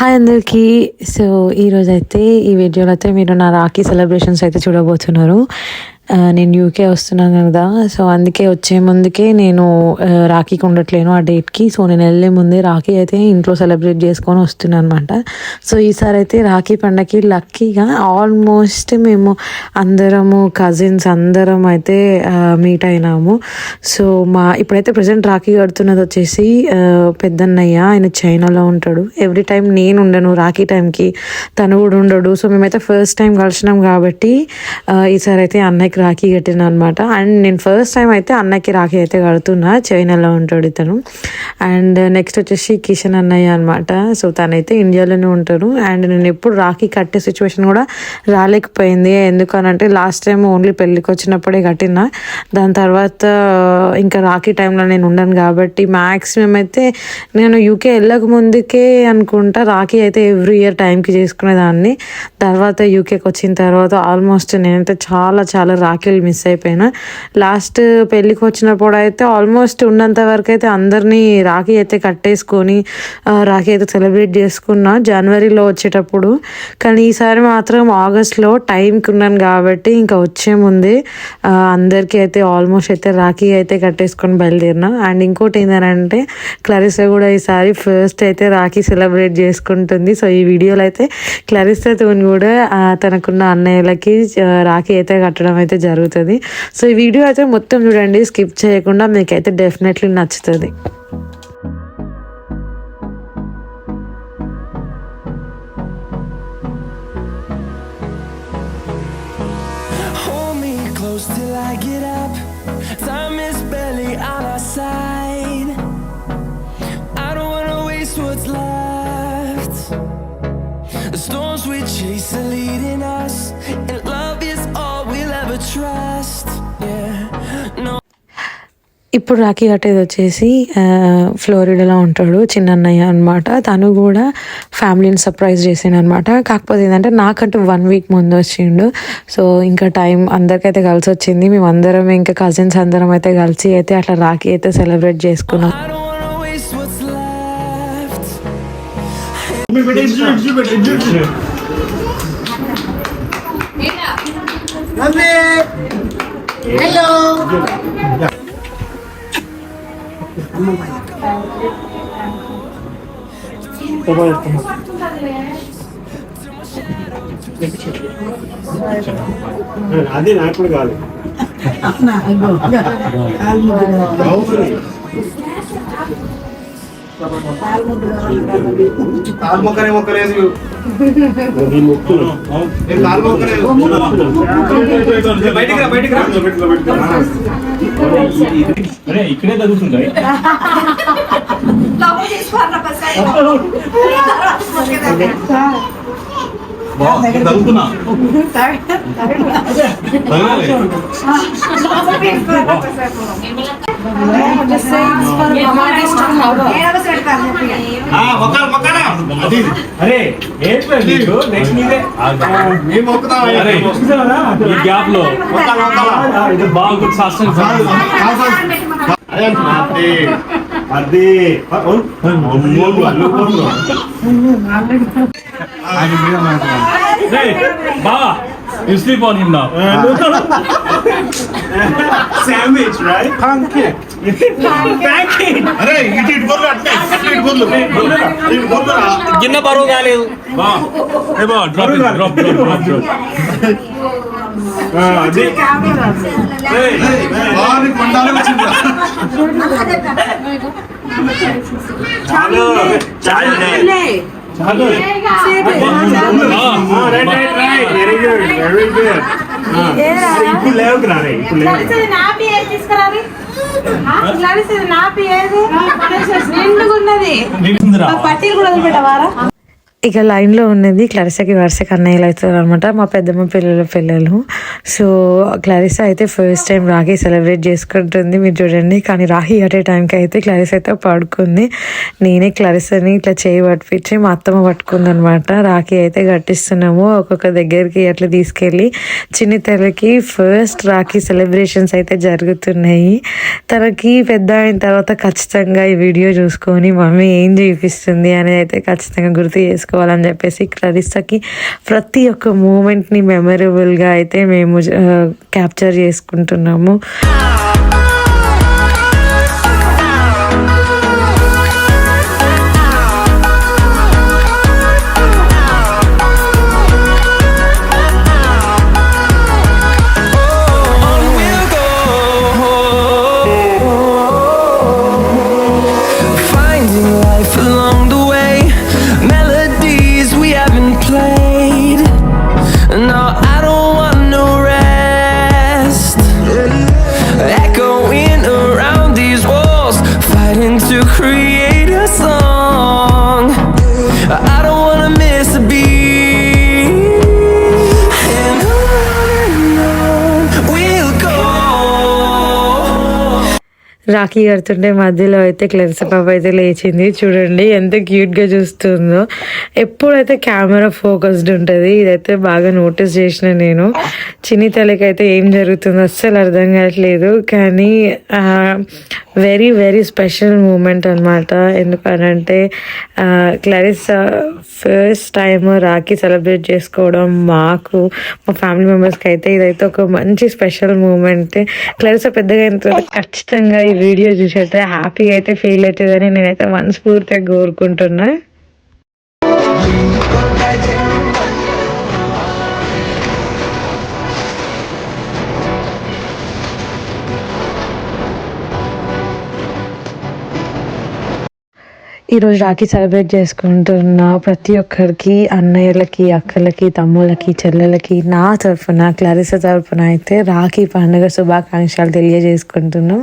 Hi అందరికీ. So ఈరోజైతే ఈ వీడియోలో అయితే మీరు నా రాఖీ సెలబ్రేషన్స్ అయితే చూడబోతున్నారు. నేను యూకే వస్తున్నాను కదా సో అందుకే వచ్చే ముందుకే నేను రాఖీకి ఉండట్లేను ఆ డేట్కి. సో నేను వెళ్ళే ముందే రాఖీ అయితే ఇంట్లో సెలబ్రేట్ చేసుకొని వస్తున్నాను అనమాట సో ఈసారి అయితే రాఖీ పండగకి లక్కీగా ఆల్మోస్ట్ మేము అందరము కజిన్స్ అందరం అయితే మీట్ అయినాము. సో మా ఇప్పుడైతే ప్రజెంట్ రాఖీ కడుతున్నది వచ్చేసి పెద్దన్నయ్య. ఆయన చైనాలో ఉంటాడు. ఎవ్రీ టైం నేను ఉండను రాఖీ టైంకి తను కూడా ఉండడు. సో మేమైతే ఫస్ట్ టైం కలిసినాం కాబట్టి ఈసారి అయితే అన్నయ్యకి రాఖీ కట్టిన అనమాట అండ్ నేను ఫస్ట్ టైం అయితే అన్నకి రాఖీ అయితే కడుతున్నా చైనాలో ఉంటాడు ఇతను. అండ్ నెక్స్ట్ వచ్చేసి కిషన్ అన్నయ్య అనమాట సో తనైతే ఇండియాలోనే ఉంటాడు. అండ్ నేను ఎప్పుడు రాఖీ కట్టే సిచ్యువేషన్ కూడా రాలేకపోయింది. ఎందుకనంటే లాస్ట్ టైం ఓన్లీ పెళ్ళికి వచ్చినప్పుడే కట్టిన. దాని తర్వాత ఇంకా రాఖీ టైంలో నేను ఉండను కాబట్టి మ్యాక్సిమం అయితే నేను యూకే వెళ్ళక ముందుకే అనుకుంటా రాఖీ అయితే ఎవ్రీ ఇయర్ టైంకి చేసుకునేదాన్ని. తర్వాత యూకేకి వచ్చిన తర్వాత ఆల్మోస్ట్ నేనైతే చాలా చాలా రాఖీలు మిస్ అయిపోయినా. లాస్ట్ పెళ్ళికి వచ్చినప్పుడు అయితే ఆల్మోస్ట్ ఉన్నంత వరకు అయితే అందరినీ రాఖీ అయితే కట్టేసుకొని రాఖీ అయితే సెలబ్రేట్ చేసుకున్నా జనవరిలో వచ్చేటప్పుడు. కానీ ఈసారి మాత్రం ఆగస్ట్లో టైంకి ఉన్నాను కాబట్టి ఇంకా వచ్చే ముందే అందరికీ అయితే ఆల్మోస్ట్ అయితే రాఖీ అయితే కట్టేసుకొని బయలుదేరిన. అండ్ ఇంకోటి ఏంటంటే క్లరిసా కూడా ఈసారి ఫస్ట్ అయితే రాఖీ సెలబ్రేట్ చేసుకుంటుంది. సో ఈ వీడియోలో అయితే క్లరిసాతో కూడా తనకున్న అన్నయ్యలకి రాఖీ అయితే కట్టడం అయితే అయితే జరుగుతుంది. సో ఈ వీడియో అయితే మొత్తం చూడండి స్కిప్ చేయకుండా మీకైతే డెఫినెట్లీ నచ్చుతుంది. ఇప్పుడు రాఖీ కట్టేది వచ్చేసి ఫ్లోరిడాలో ఉంటాడు చిన్న అన్నయ్య అనమాట తను కూడా ఫ్యామిలీని సర్ప్రైజ్ చేసిండు అనమాట కాకపోతే ఏంటంటే నాకంటే వన్ వీక్ ముందు వచ్చిండు. సో ఇంకా టైం అందరికైతే కలిసి వచ్చింది. మేము అందరం ఇంకా కజిన్స్ అందరం అయితే కలిసి అయితే అట్లా రాఖీ అయితే సెలబ్రేట్ చేసుకున్నాం. I don't wanna waste what's left. అది నాకు కూడా కాదు కాలు మొక్కనే మొక్కలేదు నీ ముక్కులు నేను కాలు మొక్కలేదు బయటికి రా బయటికి రా అరే ఇక్కడే తగ్గుతున్నా మొక్కలు మొక్కనా అరే ఏంట్రా నీకు నెక్స్ట్ నీదే మేము మొక్కుతాం అరే చూసావా ఈ గ్యాప్లో ఇది బాగుంది శాస్త్రం. అదే బావా. you sleep on him now. Sandwich, right? Pancake. Pancake. అరే ఇటు ఇటు బొర్లు అట్లే అట్లా ఇటు బొర్లు ఇటు బొర్లురా గిన్నె బరువు కాలేదు బా ఏ బా drop it drop drop drop అది రేయ్, వారిని కొండాలి వచ్చింది చాలు చాలు చాలు right right right very good very good ఇప్పుడు లేవు రే ఇప్పుడు లేవు క్లారిస్ నా పేరు తీసుకురావి? క్లారిస్ నా పేరు నిండుగున్నది. నిందిరా పట్టీలు కూడా వదిలిపెట్టవారా? ఇక లైన్లో ఉన్నది క్లారిసాకి వరుసకి అన్నయ్యలు అవుతారు అనమాట మా పెద్దమ్మ పిల్లల పిల్లలు. సో క్లారిసా అయితే ఫస్ట్ టైం రాఖీ సెలబ్రేట్ చేసుకుంటుంది. మీరు చూడండి కానీ రాఖీ కట్టే టైంకి అయితే క్లారిస అయితే పడుకుంది. నేనే క్లారిసాని ఇట్లా చేయి పట్టించి మా అత్తమ్మ పట్టుకుంది అనమాట రాఖీ అయితే కట్టిస్తున్నాము. ఒక్కొక్క దగ్గరికి అట్లా తీసుకెళ్ళి చిన్న తల్లికి ఫస్ట్ రాఖీ సెలబ్రేషన్స్ అయితే జరుగుతున్నాయి. తనకి పెద్ద అయిన తర్వాత ఖచ్చితంగా ఈ వీడియో చూసుకొని మమ్మీ ఏం చూపిస్తుంది అనేది అయితే ఖచ్చితంగా గుర్తు చేసుకుని చేసుకోవాలని చెప్పేసి క్లరిస్సాకి ప్రతి ఒక్క మూమెంట్ని మెమరబుల్గా అయితే మేము క్యాప్చర్ చేసుకుంటున్నాము. Life alone. రాఖీ కడుతుంటే మధ్యలో అయితే క్లెన్స్ పాప అయితే లేచింది. చూడండి ఎంత క్యూట్గా చూస్తుందో. ఎప్పుడైతే కెమెరా ఫోకస్డ్ ఉంటుంది ఇదైతే బాగా నోటీస్ చేసిన నేను. చిన్ని తల్లికి అయితే ఏం జరుగుతుందో అస్సలు అర్థం కావట్లేదు. కానీ వెరీ వెరీ స్పెషల్ మూమెంట్ అనమాట ఎందుకనంటే క్లరిస్ ఫస్ట్ టైం రాఖీ సెలబ్రేట్ చేసుకోవడం మాకు మా ఫ్యామిలీ మెంబర్స్కి అయితే ఇదైతే ఒక మంచి స్పెషల్ మూమెంట్ క్లరిస పెద్దగా అయిన తర్వాత ఖచ్చితంగా ఈ వీడియో చూసైతే హ్యాపీగా అయితే ఫీల్ అవుతుందని నేనైతే మనస్ఫూర్తిగా కోరుకుంటున్నా. ఈరోజు రాఖీ సెలబ్రేట్ చేసుకుంటున్న ప్రతి ఒక్కరికి అన్నయ్యలకి అక్కలకి తమ్ముళ్ళకి చెల్లెలకి నా తరఫున క్లారిస తరఫున అయితే రాఖీ పండుగ శుభాకాంక్షలు తెలియజేసుకుంటున్నాం.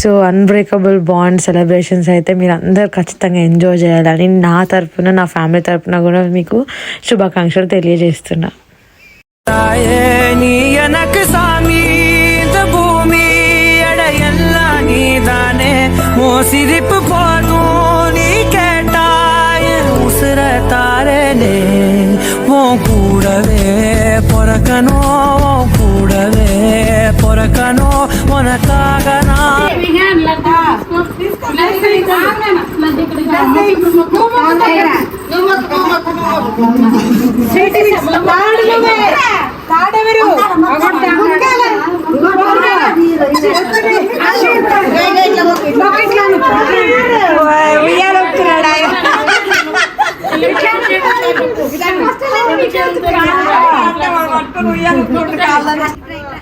సో అన్బ్రేకబుల్ బాండ్ సెలబ్రేషన్స్ అయితే మీరు అందరు ఖచ్చితంగా ఎంజాయ్ చేయాలని నా తరఫున నా ఫ్యామిలీ తరఫున కూడా మీకు శుభాకాంక్షలు తెలియజేస్తున్నా. ఉయ్యాలి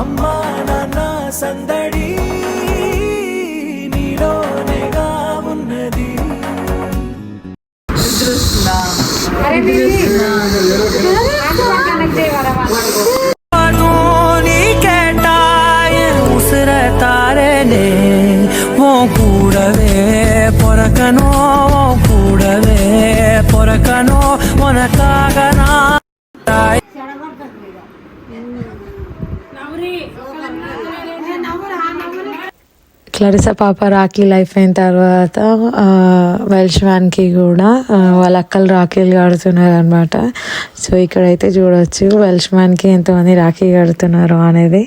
అమ్మా నాన్న సందడి క్లరిసా పాప రాఖీ లైఫ్ అయిన తర్వాత వెల్ష్ మ్యాన్కి కూడా వాళ్ళ అక్కలు రాఖీలు కడుతున్నారు అనమాట సో ఇక్కడైతే చూడవచ్చు వెల్ష్మాన్కి ఎంతమంది రాఖీ కడుతున్నారు అనేది.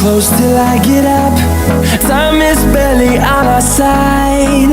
Close till I get up. Time is barely on our side.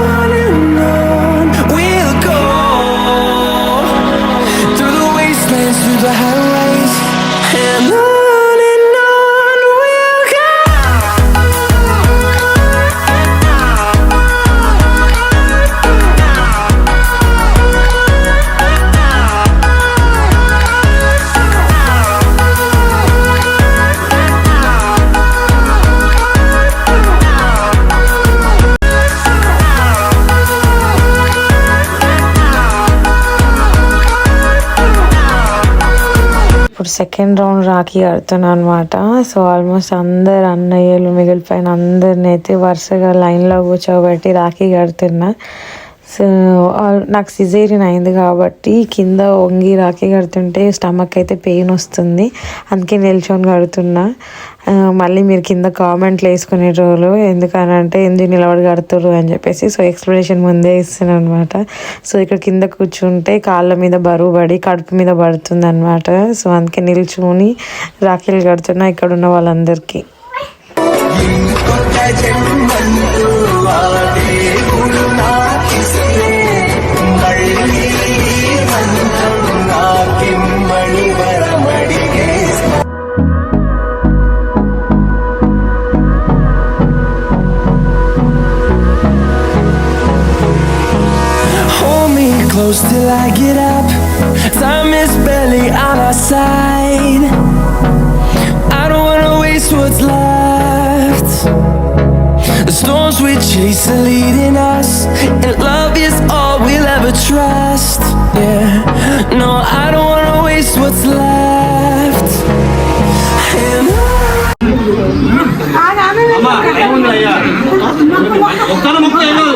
ఇప్పుడు సెకండ్ రౌండ్ రాఖీ కడుతున్నా అనమాట సో ఆల్మోస్ట్ అందరు అన్నయ్యలు మిగిలిపోయిన అందరిని అయితే వరుసగా లైన్లో కూర్చోబెట్టి రాఖీ కడుతున్నా. సో నాకు సిజేరియన్ అయింది కాబట్టి కింద వంగి రాఖీ కడుతుంటే స్టమక్ అయితే పెయిన్ వస్తుంది. అందుకే నిల్చొని కడుతున్నా. మళ్ళీ మీరు కింద కామెంట్లు వేసుకునే రోజులు ఎందుకనంటే ఎందుకు నిలబడి కడుతుర్రు? అని చెప్పేసి సో ఎక్స్ప్లెనేషన్ ముందే ఇస్తున్నాను అనమాట సో ఇక్కడ కింద కూర్చుంటే కాళ్ళ మీద బరువు పడి కడుపు మీద పడుతుంది అనమాట సో అందుకే నిల్చుని రాఖీలు కడుతున్నా ఇక్కడ ఉన్న వాళ్ళందరికీ. Yeah, no, I don't wanna waste what's left. And అమ్మా ఏముంది అయ్యా ఒక్కన ముక్క ఏమో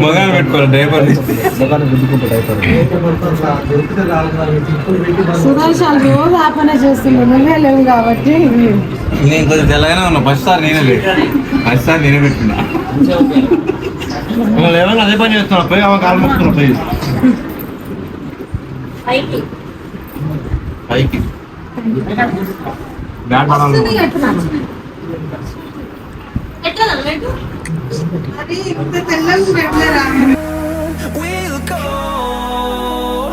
మొగాలు పెట్టుకోవాలి రోజు ఆ పనే చేస్తున్నాడు నువ్వే లేవు కాబట్టి. నేను కొంచెం తెల్లగానే ఉన్నా ఫస్ట్ సార్ నేనే లేదు ఫస్ట్ సార్ నేనే పెట్టుకున్నా ఏమన్నా అదే పని చేస్తున్నా పోయి ఆమె కాలు మొక్కుతున్నా పోయి. We'll go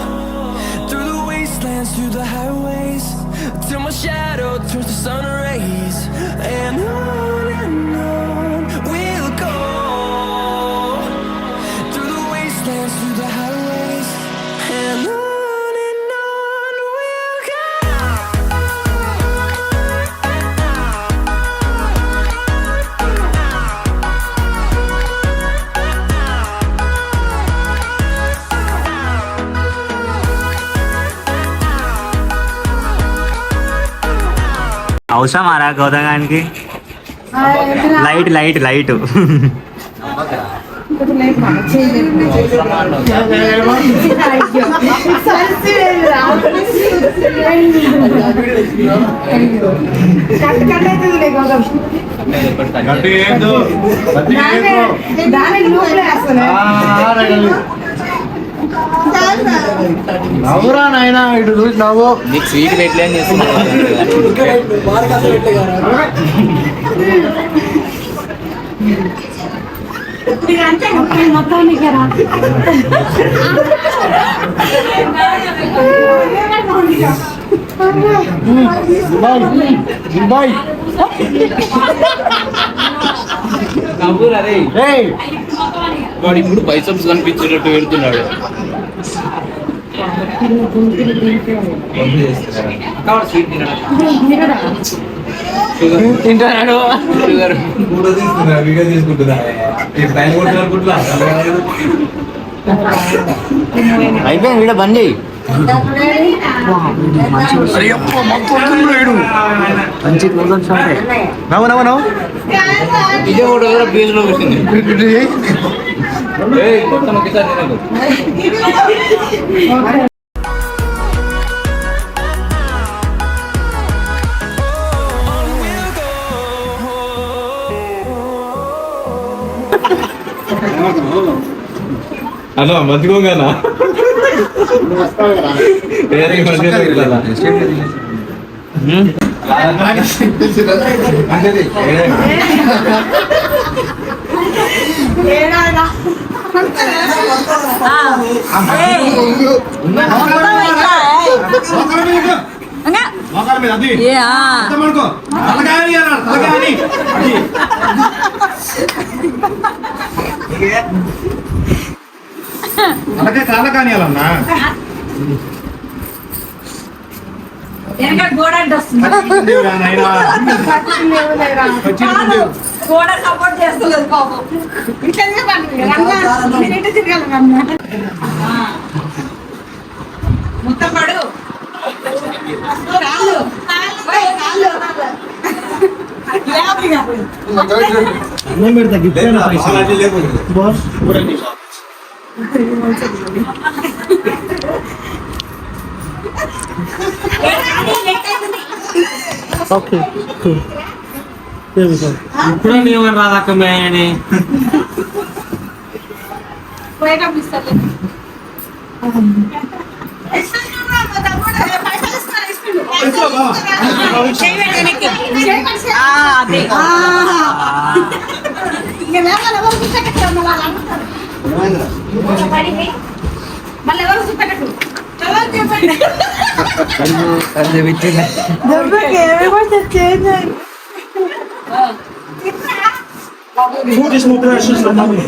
through the wastelands, through the highways, till my shadow turns to sun rays, and I. हौसा मारा Gautam light light light light దాని నవ్వురా నాయనా ఇటు చూసి నవ్వు. నీకు స్వీట్ రా బాయ్ ఏయ్. వాడు ఇప్పుడు బైసప్స్ కనిపించేటట్టు తింటున్నాడు. షుగర్. ఫోటో వీడియో కొట్టాలనుకుంటున్నా అయిపోయింది వీడియో బంద్ చేయి. నవ్వు నవ్వు నవ్వు. ఇదే ఫోటో కూడా పేజ్లో వచ్చింది మొత్తం ఒకేసారి తినకు. అన్న మంచిగా వేరే మంచిగా వెళ్ళాలా? మోకాల మీద అది అర్థం అనుకో తలకాయని అన్నారు తలకాయని అది తలకాయ కాల కాని అలన్నా వెనక గోడ సపోర్ట్ చేస్తలేదు పాపం. ఇట్లా తిరగాలి రమ్మ మీరు ఇటు తిరగాలి మొత్తం పడు కాళ్ళు ఓయ్, కాళ్ళు లేవు ఇక. లేకపోతే. ఇప్పుడు మేము రాదక్క మేని పోయేటప్పుడు ఇస్తాలే చెయ్యి Будешь мы краще с тобой.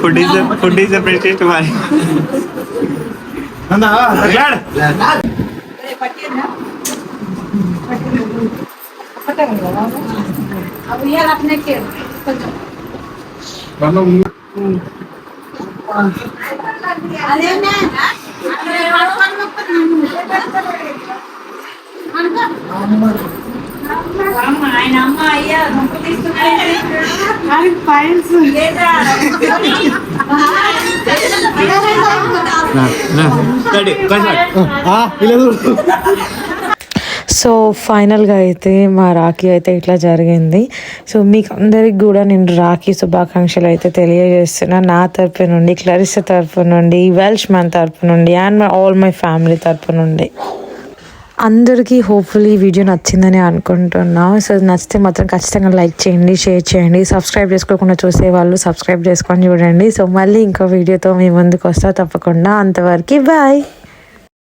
Food is a food is a precious one. Nanda, glad. अब यार अपने के बनो నందా, తగ్గాడు. అవి అమ్మ, ఆయన అమ్మ అయ్యా తీసుకున్నాడు ఇలా సో ఫైనల్గా అయితే మా రాఖీ అయితే ఇట్లా జరిగింది. సో మీకు అందరికి కూడా నేను రాఖీ శుభాకాంక్షలు అయితే తెలియజేస్తున్నా. నా తరపు నుండి క్లరిస్ తరపు నుండి వెల్ష్ మ్యాన్ తరపు నుండి and my all my family తరపు నుండి. అందరికీ హోప్ఫుల్లీ ఈ వీడియో నచ్చిందని అనుకుంటున్నా. సో నచ్చితే మాత్రం ఖచ్చితంగా లైక్ చేయండి షేర్ చేయండి. సబ్స్క్రైబ్ చేసుకోకుండా చూసే వాళ్ళు సబ్స్క్రైబ్ చేసుకొని చూడండి. సో మళ్ళీ ఇంకో వీడియోతో మీ ముందుకు వస్తా తప్పకుండా. అంతవరకు బాయ్.